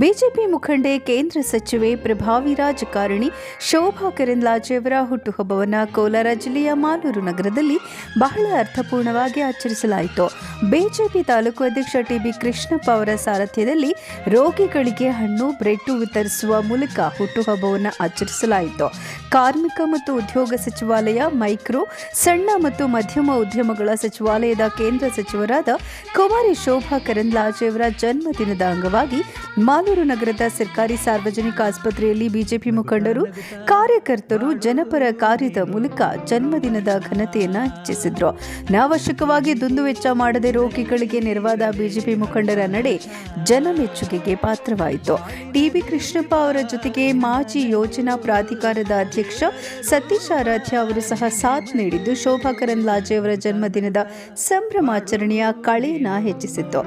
BJP ಮುಖಂಡೆ ಕೇಂದ್ರ ಸಚಿವೆ ಪ್ರಭಾವಿ ರಾಜಕಾರಣಿ ಶೋಭಾ ಕರಂದ್ಲಾಜೆಯವರ ಹುಟ್ಟುಹಬ್ಬವನ್ನು ಕೋಲಾರ ಜಿಲ್ಲೆಯ ಮಾಲೂರು ನಗರದಲ್ಲಿ ಬಹಳ ಅರ್ಥಪೂರ್ಣವಾಗಿ ಆಚರಿಸಲಾಯಿತು. ಬಿಜೆಪಿ ತಾಲೂಕು ಅಧ್ಯಕ್ಷ ಟಿಬಿ ಕೃಷ್ಣಪ್ಪ ಅವರ ಸಾರಥ್ಯದಲ್ಲಿ ರೋಗಿಗಳಿಗೆ ಹಣ್ಣು, ಬ್ರೆಡ್ ವಿತರಿಸುವ ಮೂಲಕ ಹುಟ್ಟುಹಬ್ಬವನ್ನು ಆಚರಿಸಲಾಯಿತು. ಕಾರ್ಮಿಕ ಮತ್ತು ಉದ್ಯೋಗ ಸಚಿವಾಲಯ ಮೈಕ್ರೋ, ಸಣ್ಣ ಮತ್ತು ಮಧ್ಯಮ ಉದ್ಯಮಗಳ ಸಚಿವಾಲಯದ ಕೇಂದ್ರ ಸಚಿವರಾದ ಕುಮಾರಿ ಶೋಭಾ ಕರಂದ್ಲಾಜೆಯವರ ಜನ್ಮದಿನದ ಅಂಗವಾಗಿ ಮಾಲೂರು ನಗರದ ಸರ್ಕಾರಿ ಸಾರ್ವಜನಿಕ ಆಸ್ಪತ್ರೆಯಲ್ಲಿ ಬಿಜೆಪಿ ಮುಖಂಡರು, ಕಾರ್ಯಕರ್ತರು, ಜನಪರ ಕಾರ್ಯದ ಮೂಲಕ ಜನ್ಮದಿನದ ಘನತೆಯನ್ನು ಹೆಚ್ಚಿಸಿದ್ರು. ಅನಾವಶ್ಯಕವಾಗಿ ದುಂದುವೆಚ್ಚ ಮಾಡದೆ ರೋಗಿಗಳಿಗೆ ನೆರವಾದ ಬಿಜೆಪಿ ಮುಖಂಡರ ನಡೆ ಜನಮೆಚ್ಚುಗೆಗೆ ಪಾತ್ರವಾಯಿತು. ಟಿಬಿ ಕೃಷ್ಣಪ್ಪ ಅವರ ಜೊತೆಗೆ ಮಾಜಿ ಯೋಜನಾ ಪ್ರಾಧಿಕಾರದ ಅಧ್ಯಕ್ಷ ಸತೀಶ್ ಆರಾಧ್ಯ ಅವರು ಸಹ ಸಾಥ್ ನೀಡಿದ್ದು, ಶೋಭಾ ಕರಂದ್ಲಾಜೆ ಅವರ ಜನ್ಮದಿನದ ಸಂಭ್ರಮಾಚರಣೆಯ ಕಳೆಯನ್ನ ಹೆಚ್ಚಿಸಿತ್ತು.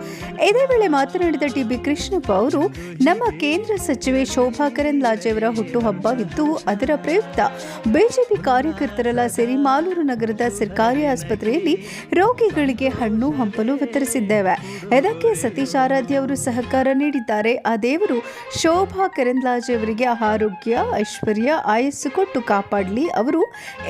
ಇದೇ ವೇಳೆ ಮಾತನಾಡಿದ ಟಿಬಿ ಕೃಷ್ಣಪ್ಪ ಅವರು ನಮ್ಮ ಕೇಂದ್ರ ಸಚಿವೆ ಶೋಭಾ ಕರಂದ್ಲಾಜೆ ಅವರ ಹುಟ್ಟುಹಬ್ಬವಿದ್ದು, ಅದರ ಪ್ರಯುಕ್ತ ಬಿಜೆಪಿ ಕಾರ್ಯಕರ್ತರೆಲ್ಲ ಸೇರಿ ಮಾಲೂರು ನಗರದ ಸರ್ಕಾರಿ ಆಸ್ಪತ್ರೆಯಲ್ಲಿ ರೋಗಿಗಳಿಗೆ ಹಣ್ಣು ಹಂಪಲು ವಿತರಿಸಿದ್ದೇವೆ. ಇದಕ್ಕೆ ಸತೀಶ್ ಆರಾಧ್ಯ ಅವರು ಸಹಕಾರ ನೀಡಿದ್ದಾರೆ. ಆ ದೇವರು ಶೋಭಾ ಕರಂದ್ಲಾಜೆ ಅವರಿಗೆ ಆರೋಗ್ಯ, ಐಶ್ವರ್ಯ, ಆಯಸ್ಸು ಕೊಟ್ಟು ಕಾಪಾಡಲಿ. ಅವರು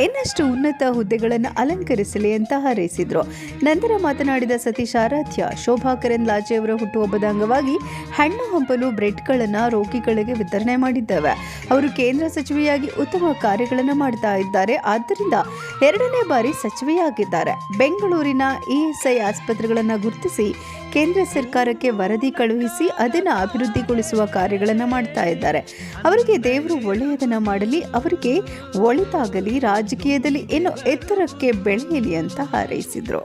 ಇನ್ನಷ್ಟು ಉನ್ನತ ಹುದ್ದೆಗಳನ್ನು ಅಲಂಕರಿಸಲಿ ಅಂತ ಹಾರೈಸಿದರು. ನಂತರ ಮಾತನಾಡಿದ ಸತೀಶ್ ಆರಾಧ್ಯ, ಶೋಭಾ ಕರಂದ್ಲಾಜೆ ಅವರ ಹುಟ್ಟುಹಬ್ಬದ ಅಂಗವಾಗಿ ಹಣ್ಣು ಹಂಪಲು ಬ್ರೆಡ್ಗಳನ್ನು ರೋಗಿಗಳಿಗೆ ವಿತರಣೆ ಮಾಡಿದ್ದೇವೆ. ಅವರು ಕೇಂದ್ರ ಸಚಿವೆಯಾಗಿ ಉತ್ತಮ ಕಾರ್ಯಗಳನ್ನು ಮಾಡ್ತಾ ಇದ್ದಾರೆ. ಆದ್ದರಿಂದ ಎರಡನೇ ಬಾರಿ ಸಚಿವೆಯಾಗಿದ್ದಾರೆ. ಬೆಂಗಳೂರಿನ ಇಎಸ್ಐ ಆಸ್ಪತ್ರೆಗಳನ್ನು ಗುರುತಿಸಿ ಕೇಂದ್ರ ಸರ್ಕಾರಕ್ಕೆ ವರದಿ ಕಳುಹಿಸಿ ಅದನ್ನು ಅಭಿವೃದ್ಧಿಗೊಳಿಸುವ ಕಾರ್ಯಗಳನ್ನು ಮಾಡ್ತಾ ಇದ್ದಾರೆ. ಅವರಿಗೆ ದೇವರು ಒಳ್ಳೆಯದನ್ನ ಮಾಡಲಿ, ಅವರಿಗೆ ಒಳಿತಾಗಲಿ, ರಾಜಕೀಯದಲ್ಲಿ ಇನ್ನು ಎತ್ತರಕ್ಕೆ ಬೆಳೆಯಲಿ ಅಂತ ಹಾರೈಸಿದರು.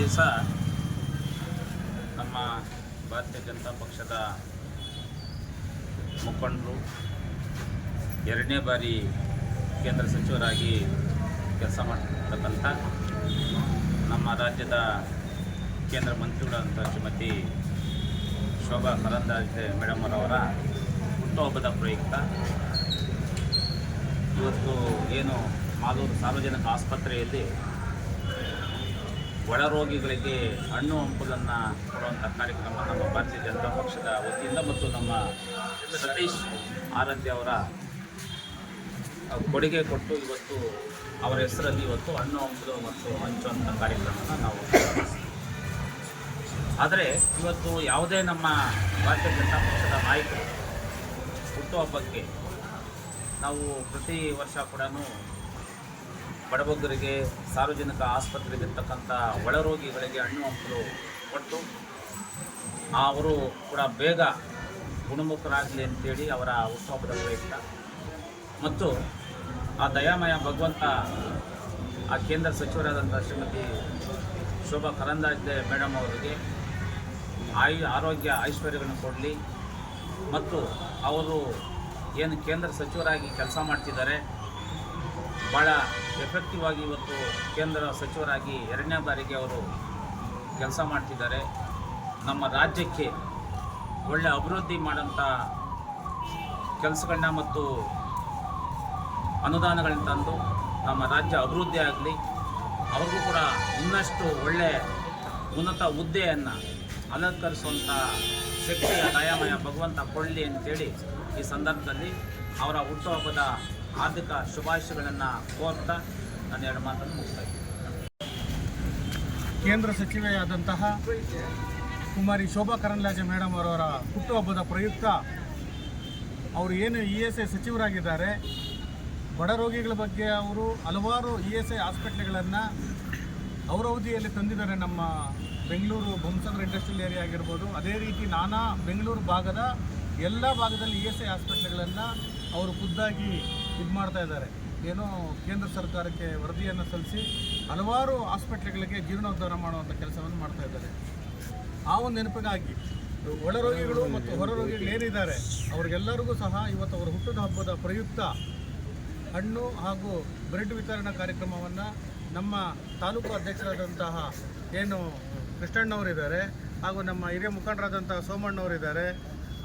ದಿವಸ ನಮ್ಮ ಭಾರತೀಯ ಜನತಾ ಪಕ್ಷದ ಮುಖಂಡರು ಎರಡನೇ ಬಾರಿ ಕೇಂದ್ರ ಸಚಿವರಾಗಿ ಕೆಲಸ ಮಾಡ್ತಕ್ಕಂಥ ನಮ್ಮ ರಾಜ್ಯದ ಕೇಂದ್ರ ಮಂತ್ರಿಗಳಾದಂಥ ಶ್ರೀಮತಿ ಶೋಭಾ ಕರಂದಾಜೆ ಮೇಡಮ್ ಅವರವರ ಹುಟ್ಟುಹಬ್ಬದ ಪ್ರಯುಕ್ತ. ಇವತ್ತು ಏನು ಮಾಲೂರು ಸಾರ್ವಜನಿಕ ಆಸ್ಪತ್ರೆಯಲ್ಲಿ ಒಳ ರೋಗಿಗಳಿಗೆ ಹಣ್ಣು ಹಂಪಲನ್ನು ಕೊಡುವಂಥ ಕಾರ್ಯಕ್ರಮ ನಮ್ಮ ಭಾರತೀಯ ಜನತಾ ಪಕ್ಷದ ವತಿಯಿಂದ ಮತ್ತು ನಮ್ಮ ಸತೀಶ್ ಆರಾಧ್ಯ ಅವರ ಕೊಡುಗೆ ಕೊಟ್ಟು ಇವತ್ತು ಅವರ ಹೆಸರಲ್ಲಿ ಇವತ್ತು ಹಣ್ಣು ಹಂಪಲು ಮತ್ತು ಹಂಚುವಂಥ ಕಾರ್ಯಕ್ರಮನ ನಾವು ಆದರೆ ಇವತ್ತು ಯಾವುದೇ ನಮ್ಮ ಭಾರತೀಯ ಜನತಾ ಪಕ್ಷದ ನಾಯಕರು ಹುಟ್ಟುಹಬ್ಬಕ್ಕೆ ನಾವು ಪ್ರತಿ ವರ್ಷ ಕೂಡ ಬಡಬಗ್ಗರಿಗೆ, ಸಾರ್ವಜನಿಕ ಆಸ್ಪತ್ರೆಗಿರ್ತಕ್ಕಂಥ ಒಳರೋಗಿಗಳಿಗೆ ಹಣ್ಣು ಹಂಪಲು ಕೊಟ್ಟು ಅವರು ಕೂಡ ಬೇಗ ಗುಣಮುಖರಾಗಲಿ ಅಂತೇಳಿ ಅವರ ಹುಟ್ಟುಹಬ್ಬದ ಪ್ರಯುಕ್ತ. ಮತ್ತು ಆ ದಯಾಮಯ ಭಗವಂತ, ಆ ಕೇಂದ್ರ ಸಚಿವರಾದಂಥ ಶ್ರೀಮತಿ ಶೋಭಾ ಕರಂದಾಜೆ ಮೇಡಮ್ ಅವರಿಗೆ ಆಯು, ಆರೋಗ್ಯ ಐಶ್ವರ್ಯಗಳನ್ನು ಕೊಡಲಿ. ಮತ್ತು ಅವರು ಏನು ಕೇಂದ್ರ ಸಚಿವರಾಗಿ ಕೆಲಸ ಮಾಡ್ತಿದ್ದಾರೆ ಭಾಳ ಎಫೆಕ್ಟಿವ್ ಆಗಿ ಇವತ್ತು ಕೇಂದ್ರ ಸಚಿವರಾಗಿ ಎರಡನೇ ಬಾರಿಗೆ ಅವರು ಕೆಲಸ ಮಾಡ್ತಿದ್ದಾರೆ. ನಮ್ಮ ರಾಜ್ಯಕ್ಕೆ ಒಳ್ಳೆ ಅಭಿವೃದ್ಧಿ ಮಾಡೋಂಥ ಕೆಲಸಗಳನ್ನ ಮತ್ತು ಅನುದಾನಗಳನ್ನ ತಂದು ನಮ್ಮ ರಾಜ್ಯ ಅಭಿವೃದ್ಧಿ ಆಗಲಿ, ಅವ್ರಿಗೂ ಕೂಡ ಇನ್ನಷ್ಟು ಒಳ್ಳೆ ಉನ್ನತ ಹುದ್ದೆಯನ್ನು ಅಲಂಕರಿಸುವಂಥ ಶಕ್ತಿಯ, ದಯಾಮಯ ಭಗವಂತ ಕೊಡಲಿ ಅಂತೇಳಿ ಈ ಸಂದರ್ಭದಲ್ಲಿ ಅವರ ಹುಟ್ಟುಹಬ್ಬದ ಹಾರ್ದಿಕ ಶುಭಾಶಯಗಳನ್ನು ಕೋರ್ತಾ ನಾನು ಎರಡು ಮಾತನ್ನು ಮುಗಿಸ್ತಾ ಇದ್ದೀನಿ. ಕೇಂದ್ರ ಸಚಿವೆಯಾದಂತಹ ಕುಮಾರಿ ಶೋಭಾ ಕರಂದ್ಲಾಜೆ ಮೇಡಮ್ ಅವರವರ ಹುಟ್ಟುಹಬ್ಬದ ಪ್ರಯುಕ್ತ ಅವರು ಏನು ಇ ಎಸ್ ಐ ಸಚಿವರಾಗಿದ್ದಾರೆ, ಬಡ ರೋಗಿಗಳ ಬಗ್ಗೆ ಅವರು ಹಲವಾರು ಇ ಎಸ್ ಐ ಹಾಸ್ಪಿಟ್ಲ್ಗಳನ್ನು ಅವರವಧಿಯಲ್ಲಿ ತಂದಿದ್ದಾರೆ ನಮ್ಮ ಬೆಂಗಳೂರು ಬೊಮ್ಮಸಂದ್ರ ಇಂಡಸ್ಟ್ರಿಯಲ್ ಏರಿಯಾ ಆಗಿರ್ಬೋದು. ಅದೇ ರೀತಿ ನಾನಾ ಬೆಂಗಳೂರು ಭಾಗದ ಎಲ್ಲ ಭಾಗದಲ್ಲಿ ಇ ಎಸ್ ಐ ಹಾಸ್ಪಿಟ್ಲ್ಗಳನ್ನು ಅವರು ಖುದ್ದಾಗಿ ಇದು ಮಾಡ್ತಾ ಇದ್ದಾರೆ. ಏನೋ ಕೇಂದ್ರ ಸರ್ಕಾರಕ್ಕೆ ವರದಿಯನ್ನು ಸಲ್ಲಿಸಿ ಹಲವಾರು ಹಾಸ್ಪಿಟ್ಲ್ಗಳಿಗೆ ಜೀರ್ಣೋದ್ಧಾರ ಮಾಡುವಂಥ ಕೆಲಸವನ್ನು ಮಾಡ್ತಾ ಇದ್ದಾರೆ. ಆ ಒಂದು ನೆನಪಿಗಾಗಿ ಒಳರೋಗಿಗಳು ಮತ್ತು ಹೊರ ರೋಗಿಗಳು ಏನಿದ್ದಾರೆ, ಅವ್ರಿಗೆಲ್ಲರಿಗೂ ಸಹ ಇವತ್ತು ಅವರ ಹುಟ್ಟಿದ ಹಬ್ಬದ ಪ್ರಯುಕ್ತ ಹಣ್ಣು ಹಾಗೂ ಬ್ರೆಡ್ ವಿತರಣಾ ಕಾರ್ಯಕ್ರಮವನ್ನು ನಮ್ಮ ತಾಲೂಕು ಅಧ್ಯಕ್ಷರಾದಂತಹ ಏನು ಕೃಷ್ಣಣ್ಣವರಿದ್ದಾರೆ ಹಾಗೂ ನಮ್ಮ ಹಿರಿಯ ಮುಖಂಡರಾದಂತಹ ಸೋಮಣ್ಣವರಿದ್ದಾರೆ.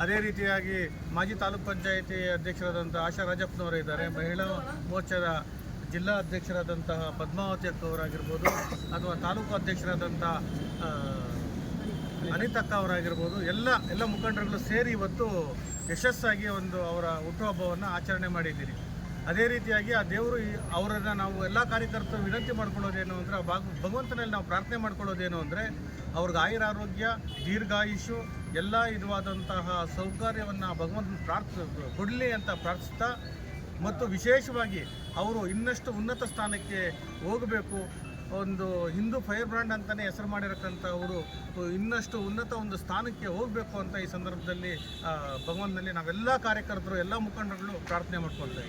ಅದೇ ರೀತಿಯಾಗಿ ಮಾಜಿ ತಾಲೂಕ್ ಪಂಚಾಯಿತಿ ಅಧ್ಯಕ್ಷರಾದಂಥ ಆಶಾ ರಾಜಪ್ಪನವರು ಇದ್ದಾರೆ. ಮಹಿಳಾ ಮೋರ್ಚಾದ ಜಿಲ್ಲಾ ಅಧ್ಯಕ್ಷರಾದಂತಹ ಪದ್ಮಾವತಿ ಅಕ್ಕವರಾಗಿರ್ಬೋದು ಅಥವಾ ತಾಲೂಕು ಅಧ್ಯಕ್ಷರಾದಂಥ ಅನಿತಕ್ಕ ಅವರಾಗಿರ್ಬೋದು. ಎಲ್ಲ ಎಲ್ಲ ಮುಖಂಡರುಗಳು ಸೇರಿ ಇವತ್ತು ಯಶಸ್ಸಾಗಿ ಒಂದು ಅವರ ಹುಟ್ಟುಹಬ್ಬವನ್ನು ಆಚರಣೆ ಮಾಡಿದ್ದೀರಿ. ಅದೇ ರೀತಿಯಾಗಿ ಆ ದೇವರು ಅವರನ್ನು ನಾವು ಎಲ್ಲ ಕಾರ್ಯಕರ್ತರು ವಿನಂತಿ ಮಾಡ್ಕೊಳ್ಳೋದೇನು ಅಂದರೆ ಭಾಗ ಭಗವಂತನಲ್ಲಿ ನಾವು ಪ್ರಾರ್ಥನೆ ಮಾಡ್ಕೊಳ್ಳೋದೇನು ಅಂದರೆ, ಅವ್ರಿಗೆ ಆಯುರಾರೋಗ್ಯ ದೀರ್ಘಾಯುಷು ಎಲ್ಲ ಇದುವಾದಂತಹ ಸೌಕರ್ಯವನ್ನು ಭಗವಂತನ ಪ್ರಾರ್ಥ ಕೊಡಲಿ ಅಂತ ಪ್ರಾರ್ಥಿಸ್ತಾ, ಮತ್ತು ವಿಶೇಷವಾಗಿ ಅವರು ಇನ್ನಷ್ಟು ಉನ್ನತ ಸ್ಥಾನಕ್ಕೆ ಹೋಗಬೇಕು. ಒಂದು ಹಿಂದೂ ಫೈರ್ ಬ್ರ್ಯಾಂಡ್ ಅಂತಲೇ ಹೆಸರು ಮಾಡಿರಕ್ಕಂಥ ಅವರು ಇನ್ನಷ್ಟು ಉನ್ನತ ಒಂದು ಸ್ಥಾನಕ್ಕೆ ಹೋಗಬೇಕು ಅಂತ ಈ ಸಂದರ್ಭದಲ್ಲಿ ಭಗವಂತನಲ್ಲಿ ನಾವೆಲ್ಲ ಕಾರ್ಯಕರ್ತರು, ಎಲ್ಲ ಮುಖಂಡರುಗಳು ಪ್ರಾರ್ಥನೆ ಮಾಡ್ಕೊಳ್ತಾ